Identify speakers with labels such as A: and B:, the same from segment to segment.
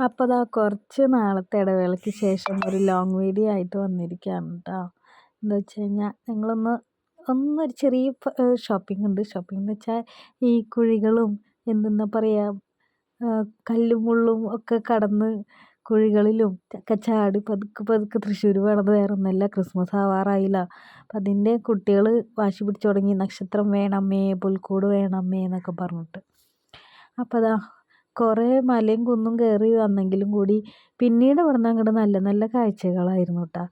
A: അപ്പോൾ അതാ കുറച്ച് നാളത്തെ ഇടവേളയ്ക്ക് ശേഷം ഒരു ലോങ് വീഡിയോ ആയിട്ട് വന്നിരിക്കുകയാണ് കേട്ടോ എന്താ വെച്ച് കഴിഞ്ഞാൽ ഞങ്ങളൊന്ന് ഒന്നൊരു ചെറിയ ഷോപ്പിംഗ് ഉണ്ട്. ഷോപ്പിംഗ് എന്ന് വെച്ചാൽ ഈ കുഴികളും എന്തെന്നാ പറയുക കല്ലും മുള്ളും ഒക്കെ കടന്ന് കുഴികളിലും ഒക്കെ ചാടി പതുക്കെ പതുക്കെ തൃശ്ശൂർ വേണത് വേറെ ഒന്നല്ല ക്രിസ്മസ് ആവാറായില്ല. അപ്പം അതിന്റെ കുട്ടികൾ വാശി പിടിച്ചു തുടങ്ങി നക്ഷത്രം വേണമേ പുൽക്കൂട് വേണമേ എന്നൊക്കെ പറഞ്ഞിട്ട്. അപ്പോൾ അതാ കുറേ മലയും കുന്നും കയറി വന്നെങ്കിലും കൂടി പിന്നീട് ഇവിടുന്ന് അങ്ങോട്ട് നല്ല നല്ല കാഴ്ചകളായിരുന്നു കേട്ടോ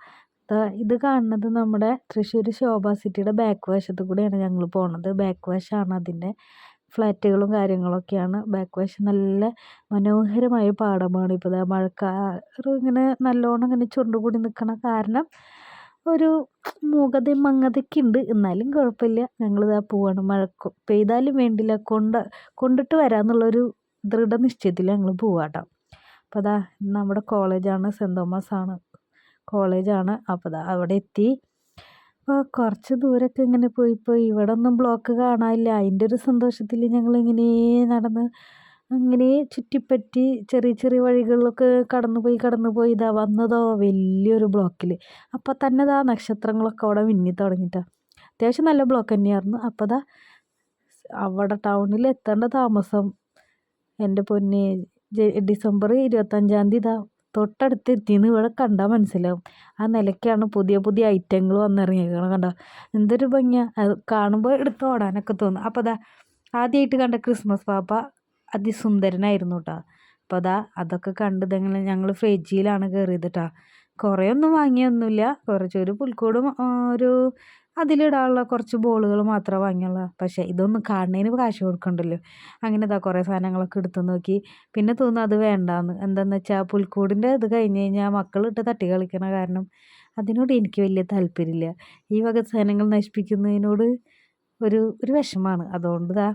A: ഇത് കാണുന്നത് നമ്മുടെ തൃശ്ശൂർ ശോഭ സിറ്റിയുടെ ബാക്ക് വശത്ത് കൂടെയാണ് ഞങ്ങൾ പോണത്. ബാക്ക് വശമാണ് അതിന്റെ ഫ്ലാറ്റുകളും കാര്യങ്ങളൊക്കെയാണ്. ബാക്ക് വശം നല്ല മനോഹരമായ പാടമാണ്. ഇപ്പോൾ ഇതാ മഴക്കാറ് ഇങ്ങനെ നല്ലോണം ഇങ്ങനെ ചുരുണ്ടുകൂടി നിൽക്കണ കാരണം ഒരു മൂകതയും മങ്ങതയൊക്കെ ഉണ്ട്. എന്നാലും കുഴപ്പമില്ല. ഞങ്ങളിതാ പോവാണ്. മഴ പെയ്താലും വേണ്ടില്ല. കൊണ്ട് കൊണ്ടിട്ട് വരാമെന്നുള്ളൊരു ദൃഢനിശ്ചയത്തിൽ ഞങ്ങൾ പോവാട്ടോ. അപ്പോൾ അതാ നമ്മുടെ കോളേജാണ് സെന്റ് തോമസ് ആണ് കോളേജാണ്. അപ്പോൾ അതാ അവിടെ എത്തി. അപ്പോൾ കുറച്ച് ദൂരമൊക്കെ ഇങ്ങനെ പോയി പോയി. ഇവിടെ ഒന്നും ബ്ലോക്ക് കാണാനില്ല. അതിന്റെ ഒരു സന്തോഷത്തിൽ ഞങ്ങൾ ഇങ്ങനെ നടന്ന് അങ്ങനെ ചുറ്റിപ്പറ്റി ചെറിയ ചെറിയ വഴികളിലൊക്കെ കടന്നു പോയി കടന്നു പോയി. ഇതാ വന്നതോ വലിയൊരു ബ്ലോക്കിൽ അപ്പോൾ തന്നെ ഇതാ നക്ഷത്രങ്ങളൊക്കെ അവിടെ മിന്നി തുടങ്ങിയിട്ടാണ് അത്യാവശ്യം നല്ല ബ്ലോക്ക് തന്നെയായിരുന്നു. അപ്പോൾ അതാ അവിടെ ടൗണിൽ എത്തേണ്ട താമസം എന്റെ പൊന്നെ ഡിസംബർ ഇരുപത്തഞ്ചാം തീയതി ഇതാ തൊട്ടടുത്ത് എത്തിയെന്ന് ഇവിടെ കണ്ടാൽ മനസ്സിലാവും. ആ നിലയ്ക്കാണ് പുതിയ പുതിയ ഐറ്റങ്ങൾ വന്നിറങ്ങിയേക്കണം കണ്ടോ? എന്തൊരു ഭംഗിയാണ് അത് കാണുമ്പോൾ എടുത്ത് ഓടാനൊക്കെ തോന്നും. അപ്പോൾ അതാ ആദ്യമായിട്ട് കണ്ട ക്രിസ്മസ് പാപ്പ അതിസുന്ദരനായിരുന്നു കേട്ടോ അപ്പോൾ അതാ അതൊക്കെ കണ്ട് ഞങ്ങൾ ഫ്രിഡ്ജിലാണ് കയറിയത് കേട്ടോ കുറേ ഒന്നും വാങ്ങിയൊന്നുമില്ല കുറച്ചൊരു പുൽക്കൂടും ഒരു അതിലിടാനുള്ള കുറച്ച് ബോളുകൾ മാത്രമേ വാങ്ങിയുള്ളൂ. പക്ഷേ ഇതൊന്നും കാണുന്നതിന് കാശ് കൊടുക്കണ്ടല്ലോ. അങ്ങനെ ഇതാ കുറേ സാധനങ്ങളൊക്കെ എടുത്തു നോക്കി. പിന്നെ തോന്നുന്നു അത് വേണ്ടാന്ന്. എന്താണെന്ന് വെച്ചാൽ പുൽക്കൂടിന്റെ ഇത് കഴിഞ്ഞ് കഴിഞ്ഞാൽ മക്കളിട്ട് തട്ടി കളിക്കണ കാരണം അതിനോട് എനിക്ക് വലിയ താല്പര്യമില്ല. ഈ വക സാധനങ്ങൾ നശിപ്പിക്കുന്നതിനോട് ഒരു ഒരു വിഷമമാണ്. അതുകൊണ്ട് ഇതാ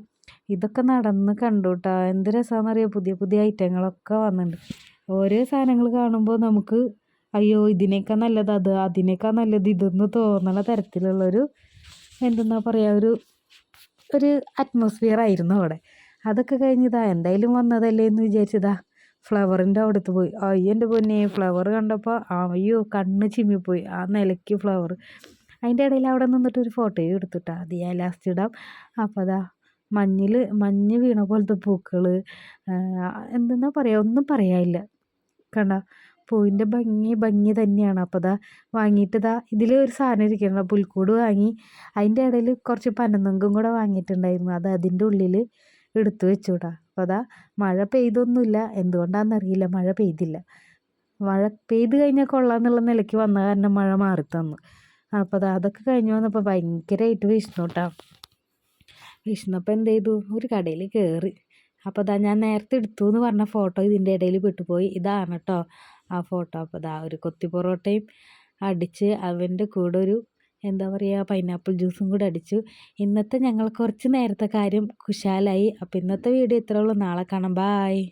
A: ഇതൊക്കെ നടന്ന് കണ്ടു കേട്ടോ എന്ത് രസമാണെന്നറിയാം പുതിയ പുതിയ ഐറ്റങ്ങളൊക്കെ വന്നിട്ടുണ്ട്. ഓരോ സാധനങ്ങൾ കാണുമ്പോൾ നമുക്ക് അയ്യോ ഇതിനേക്കാൾ നല്ലത് അത് അതിനേക്കാൾ നല്ലത് ഇതെന്ന് തോന്നണ തരത്തിലുള്ളൊരു എന്തെന്നാ പറയുക ഒരു ഒരു അറ്റ്മോസ്ഫിയർ ആയിരുന്നു അവിടെ. അതൊക്കെ കഴിഞ്ഞതാ എന്തായാലും വന്നതല്ലേ എന്ന് വിചാരിച്ചതാ. ഫ്ലവറിന്റെ അവിടുത്ത് പോയി. അയ്യോ എന്റെ പൊന്നെ ഫ്ലവർ കണ്ടപ്പോൾ അയ്യോ കണ്ണ് ചിമ്മിപ്പോയി. ആ നിലയ്ക്ക് ഫ്ലവർ. അതിന്റെ ഇടയിൽ അവിടെ നിന്നിട്ട് ഒരു ഫോട്ടോയും എടുത്തിട്ടാ. അത് ഞാൻ ലാസ്റ്റ് ഇടാം. അപ്പോൾ അതാ മഞ്ഞിൽ മഞ്ഞ് വീണ പോലത്തെ പൂക്കൾ എന്തെന്നാ പറയുക ഒന്നും പറയാനില്ല. കണ്ട പൂവിന്റെ ഭംഗി ഭംഗി തന്നെയാണ്. അപ്പോൾ ദാ വാങ്ങിയിട്ട് ഇതാ ഇതിൽ ഒരു സാധനം ഇരിക്കണം പുൽക്കൂട് വാങ്ങി. അതിന്റെ ഇടയിൽ കുറച്ച് പനനൊങ്കും കൂടെ വാങ്ങിയിട്ടുണ്ടായിരുന്നു. അത് അതിന്റെ ഉള്ളിൽ എടുത്തു വെച്ചുകൂടാ അപ്പോൾ അതാ മഴ പെയ്തൊന്നുമില്ല. എന്തുകൊണ്ടാണെന്നറിയില്ല മഴ പെയ്തില്ല. മഴ പെയ്ത് കഴിഞ്ഞാൽ കൊള്ളാന്നുള്ള നിലയ്ക്ക് വന്ന കാരണം മഴ മാറി തന്നു. അപ്പോൾ അതാ അതൊക്കെ കഴിഞ്ഞ് വന്നപ്പോൾ ഭയങ്കരമായിട്ട് വിഷ്ണു കേട്ടോ വിഷ്ണുപ്പോൾ എന്ത് ചെയ്തു ഒരു കടയിൽ കയറി അപ്പോൾ ഇതാ ഞാൻ നേരത്തെ എടുത്തു എന്ന് പറഞ്ഞ ഫോട്ടോ ഇതിന്റെ ഇടയിൽ പെട്ടുപോയി. ഇതാണ് കേട്ടോ ആ ഫോട്ടോ. അപ്പോൾ ഇതാ ഒരു കൊത്തി പൊറോട്ടയും അടിച്ച് അവന്റെ കൂടെ ഒരു എന്താ പറയുക പൈനാപ്പിൾ ജ്യൂസും കൂടെ അടിച്ചു. ഇന്നത്തെ ഞങ്ങൾ കുറച്ച് നേരത്തെ കാര്യം കുശാലായി. അപ്പോൾ ഇന്നത്തെ വീഡിയോ ഇത്രയുള്ളൂ നാളെ കാണാം. ബായ്